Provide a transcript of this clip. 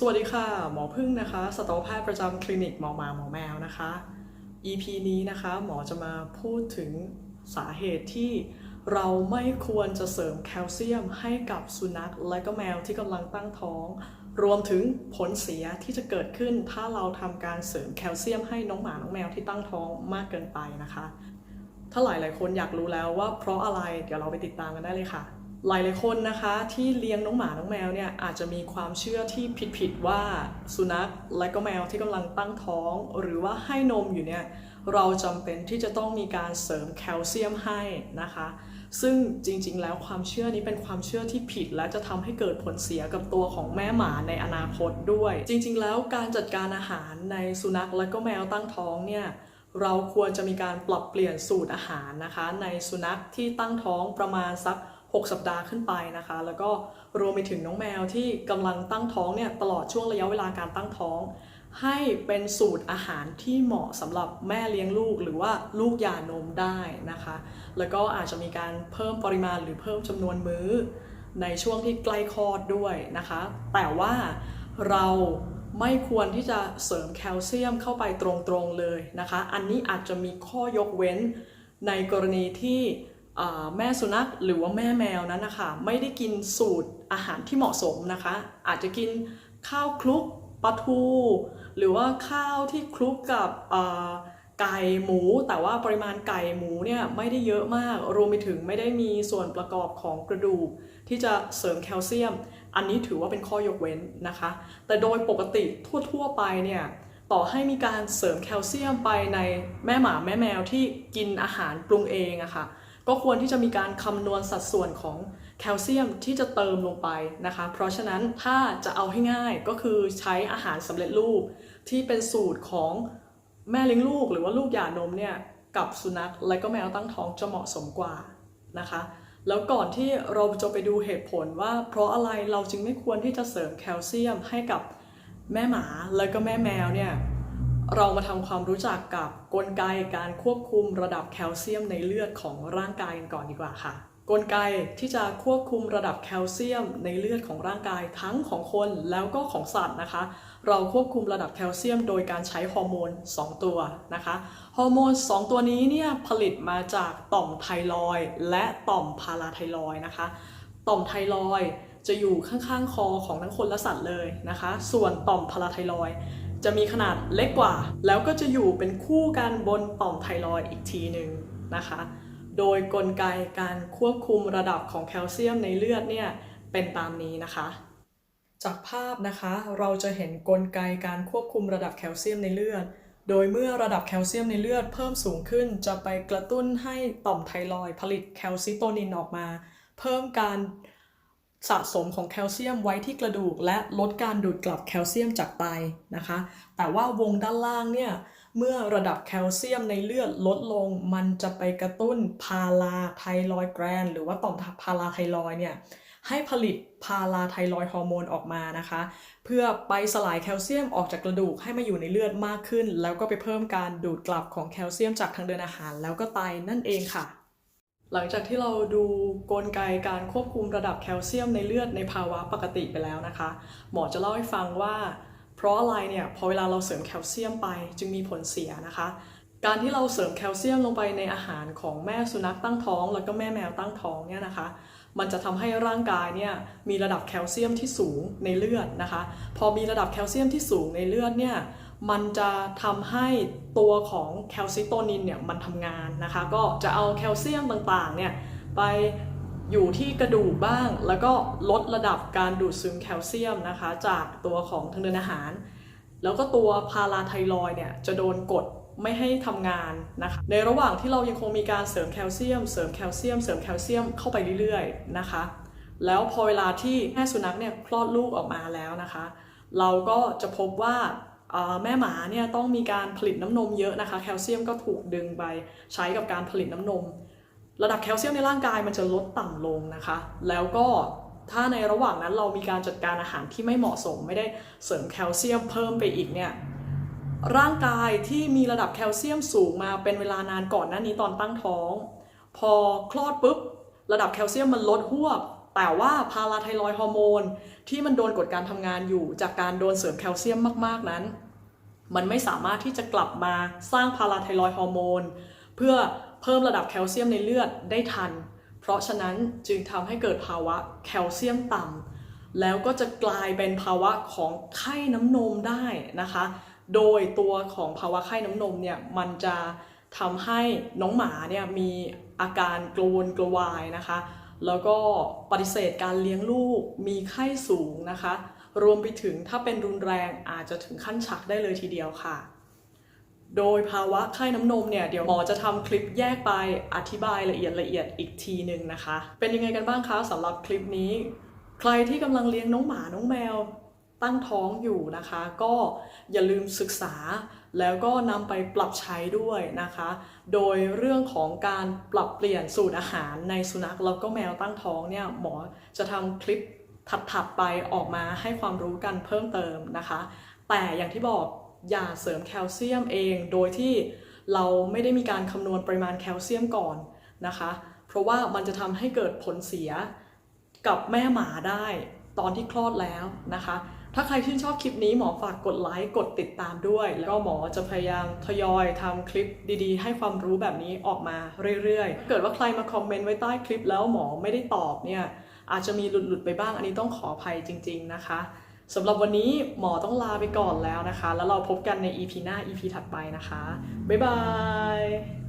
สวัสดีค่ะ หมอพึ่งนะคะสัตวแพทย์ประจำคลินิกหมอหมาหมอแมวนะคะ EP นี้นะคะหมอจะมาพูดถึงสาเหตุที่เราไม่ควรจะเสริมแคลเซียมให้กับสุนัขและก็แมวที่กำลังตั้งท้อง รวมถึงผลเสียที่จะเกิดขึ้นถ้าเราทำการเสริมแคลเซียมให้น้องหมาน้องแมวที่ตั้งท้องมากเกินไปนะคะ ถ้าหลายๆคนอยากรู้แล้วว่าเพราะอะไรเดี๋ยวเราไปติดตามกันได้เลยค่ะ หลายๆคนนะคะที่เลี้ยงน้องหมาน้องแมวเนี่ยอาจจะมีความเชื่อที่ผิดๆว่าสุนัขและก็แมวที่กำลังตั้งท้อง หรือว่าให้นมอยู่เนี่ยเราจำเป็นที่จะต้องมีการเสริมแคลเซียมให้นะคะ ซึ่งจริงๆแล้วความเชื่อนี้เป็นความเชื่อที่ผิด และจะทำให้เกิดผลเสียกับตัวของแม่หมาในอนาคตด้วย จริงๆ แล้วการจัดการอาหารในสุนัขและก็แมวตั้งท้องเนี่ยเราควรจะมีการปรับเปลี่ยนสูตรอาหารนะคะ ในสุนัขที่ตั้งท้องประมาณสัก 6 สัปดาห์ขึ้นไปนะคะ แล้วก็รวมไปถึงน้องแมวที่กำลังตั้งท้องเนี่ยตลอดช่วงระยะเวลาการตั้งท้อง ให้เป็นสูตรอาหารที่เหมาะสำหรับแม่เลี้ยงลูกหรือว่าลูกยานมได้นะคะ แล้วก็อาจจะมีการเพิ่มปริมาณหรือเพิ่มจำนวนมื้อ ในช่วงที่ใกล้คลอดด้วยนะคะ แต่ว่าเราไม่ควรที่จะเสริมแคลเซียมเข้าไปตรงๆเลยนะคะ อันนี้อาจจะมีข้อยกเว้นในกรณีที่ แม่สุนัขหรือว่าแม่แมวนั้นนะคะไม่ได้กินสูตรอาหารที่เหมาะสมนะคะ อาจจะกินข้าวคลุกปลาทู หรือว่าข้าวที่คลุกกับไก่หมู แต่ว่าปริมาณไก่หมูเนี่ยไม่ได้เยอะมากรวมไปถึงไม่ได้มีส่วนประกอบของกระดูก ที่จะเสริมแคลเซียม อันนี้ถือว่าเป็นข้อยกเว้นนะคะ แต่โดยปกติทั่วๆไปเนี่ยต่อให้มีการเสริมแคลเซียมไปในแม่หมาแม่แมวที่กินอาหารปรุงเองอะค่ะ ก็ควรที่จะมีการคำนวณสัดส่วนของแคลเซียมที่จะเติมลงไปนะคะ เพราะฉะนั้นถ้าจะเอาให้ง่ายก็คือใช้อาหารสำเร็จรูปที่เป็นสูตรของแม่เลี้ยงลูก หรือว่าลูกหย่านมเนี่ยกับสุนัขและก็แมวตั้งท้องจะเหมาะสมกว่านะคะ แล้วก่อนที่เราจะไปดูเหตุผลว่า เพราะอะไรเราจึงไม่ควรที่จะเสริมแคลเซียมให้กับแม่หมาและก็แม่แมวเนี่ย เรามาทำความรู้จักกับกลไกการควบคุมระดับแคลเซียมในเลือดของร่างกายกันก่อนดีกว่าค่ะ กลไกที่จะควบคุมระดับแคลเซียมในเลือดของร่างกายทั้งของคนแล้วก็ของสัตว์นะคะ เราควบคุมระดับแคลเซียมโดยการใช้ฮอร์โมน 2 ตัวนะคะฮอร์โมน 2 ตัวนี้เนี่ยผลิตมาจากต่อมไทรอยและต่อมพาราไทรอยนะคะ ต่อมไทรอยจะอยู่ข้างๆ คอของทั้งคนและสัตว์เลยนะคะ ส่วนต่อมพาราไทรอย จะมีขนาดเล็กกว่า แล้วก็จะอยู่เป็นคู่กันบนต่อมไทรอยอีกทีหนึ่งนะคะ โดยกลไกการควบคุมระดับของแคลเซียมในเลือดเนี่ยเป็นตามนี้นะคะ จากภาพนะคะเราจะเห็นกลไกการควบคุมระดับแคลเซียมในเลือด โดยเมื่อระดับแคลเซียมในเลือดเพิ่มสูงขึ้น จะไปกระตุ้นให้ต่อมไทรอยผลิตแคลซิโตนินออกมา เพิ่มการ สะสมของแคลเซียมไว้ที่กระดูก และลดการดูดกลับแคลเซียมจากไตนะคะ แต่ว่าวงด้านล่างเนี่ยเมื่อระดับแคลเซียมในเลือดลดลง มันจะไปกระตุ้นพาราไทรอยแกรนหรือว่าต่อมพาราไทรอยเนี่ยให้ผลิตพาราไทรอยฮอร์โมนออกมานะคะ เพื่อไปสลายแคลเซียมออกจากกระดูกให้มาอยู่ในเลือดมากขึ้น แล้วก็ไปเพิ่มการดูดกลับของแคลเซียมจากทางเดินอาหาร แล้วก็ไตนั่นเองค่ะ หลังจากที่เราดูกลไกการควบคุมระดับแคลเซียมในเลือดในภาวะปกติไปแล้วนะคะ หมอจะเล่าให้ฟังว่า เพราะอะไรเนี่ยพอเวลาเราเสริมแคลเซียมไปจึงมีผลเสียนะคะ การที่เราเสริมแคลเซียมลงไปในอาหารของแม่สุนัขตั้งท้อง แล้วก็แม่แมวตั้งท้องเนี่ยนะคะ มันจะทำให้ร่างกายเนี่ยมีระดับแคลเซียมที่สูงในเลือดนะคะ พอมีระดับแคลเซียมที่สูงในเลือดเนี่ย มันจะทำให้ตัวของแคลซิโตนินเนี่ยมันทำงานนะคะ ก็จะเอาแคลเซียมต่างๆเนี่ยไปอยู่ที่กระดูกบ้าง แล้วก็ลดระดับการดูดซึมแคลเซียมนะคะ จากตัวของทางเดินอาหาร แล้วก็ตัวพาราไทรอยเนี่ยจะโดนกดไม่ให้ทำงานนะคะ ในระหว่างที่เรายังคงมีการเสริมแคลเซียม เสริมแคลเซียม เสริมแคลเซียมเข้าไปเรื่อยๆนะคะ แล้วพอเวลาที่แม่สุนัขเนี่ยคลอดลูกออกมาแล้วนะคะ เราก็จะพบว่า แม่หมาเนี่ยต้องมีการผลิตน้ำนมเยอะนะคะ แคลเซียมก็ถูกดึงไปใช้กับการผลิตน้ำนม ระดับแคลเซียมในร่างกายมันจะลดต่ำลงนะคะ แล้วก็ถ้าในระหว่างนั้นเรามีการจัดการอาหารที่ไม่เหมาะสม ไม่ได้เสริมแคลเซียมเพิ่มไปอีกเนี่ยร่างกายที่มีระดับแคลเซียมสูงมาเป็นเวลานานก่อนหน้านี้ตอนตั้งท้อง พอคลอดปุ๊บระดับแคลเซียมมันลดหวบ แต่ว่าพาราไทรอยฮอร์โมนที่มันโดนกดการทำงานอยู่ จากการโดนเสริมแคลเซียมมากๆนั้น มันไม่สามารถที่จะกลับมาสร้างพาราไทรอยฮอร์โมนเพื่อเพิ่มระดับแคลเซียมในเลือดได้ทัน เพราะฉะนั้นจึงทำให้เกิดภาวะแคลเซียมต่ำแล้วก็จะกลายเป็นภาวะของไข้น้ำนมได้นะคะ โดยตัวของภาวะไข้น้ำนมเนี่ยมันจะทำให้น้องหมาเนี่ยมีอาการกระวนกระวายนะคะ แล้วก็ปฏิเสธการเลี้ยงลูกมีไข้สูงนะคะ รวมไปถึงถ้าเป็นรุนแรงอาจจะถึงขั้นชักได้เลยทีเดียวค่ะ โดยภาวะไข้น้ำนมเนี่ยเดี๋ยวหมอจะทำคลิปแยกไปอธิบายละเอียดละเอียดอีกทีหนึ่งนะคะ เป็นยังไงกันบ้างคะสำหรับคลิปนี้ ใครที่กำลังเลี้ยงน้องหมาน้องแมว ตั้งท้องอยู่นะคะ ก็อย่าลืมศึกษาแล้วก็นำไปปรับใช้ด้วยนะคะ โดยเรื่องของการปรับเปลี่ยนสูตรอาหารในสุนัขแล้วก็แมวตั้งท้องเนี่ยหมอจะทำคลิปถัดๆไปออกมาให้ความรู้กันเพิ่มเติมนะคะ แต่อย่างที่บอกอย่าเสริมแคลเซียมเอง โดยที่เราไม่ได้มีการคำนวณปริมาณแคลเซียมก่อนนะคะ เพราะว่ามันจะทำให้เกิดผลเสียกับแม่หมาได้ตอนที่คลอดแล้วนะคะ ถ้าใครชื่นชอบคลิปนี้หมอฝากกดไลค์กดติดตามด้วย แล้วก็หมอจะพยายามทยอยทำคลิปดีๆ ให้ความรู้แบบนี้ออกมาเรื่อยๆ เกิดว่าใครมาคอมเมนต์ไว้ใต้คลิปแล้วหมอไม่ได้ตอบเนี่ยอาจจะมีหลุดๆไปบ้างอันนี้ต้องขออภัยจริง ๆนะคะสำหรับวันนี้หมอต้องลาไปก่อนแล้วนะคะ แล้วเราพบกันใน EP หน้า EP ถัดไปนะคะ บ๊ายบาย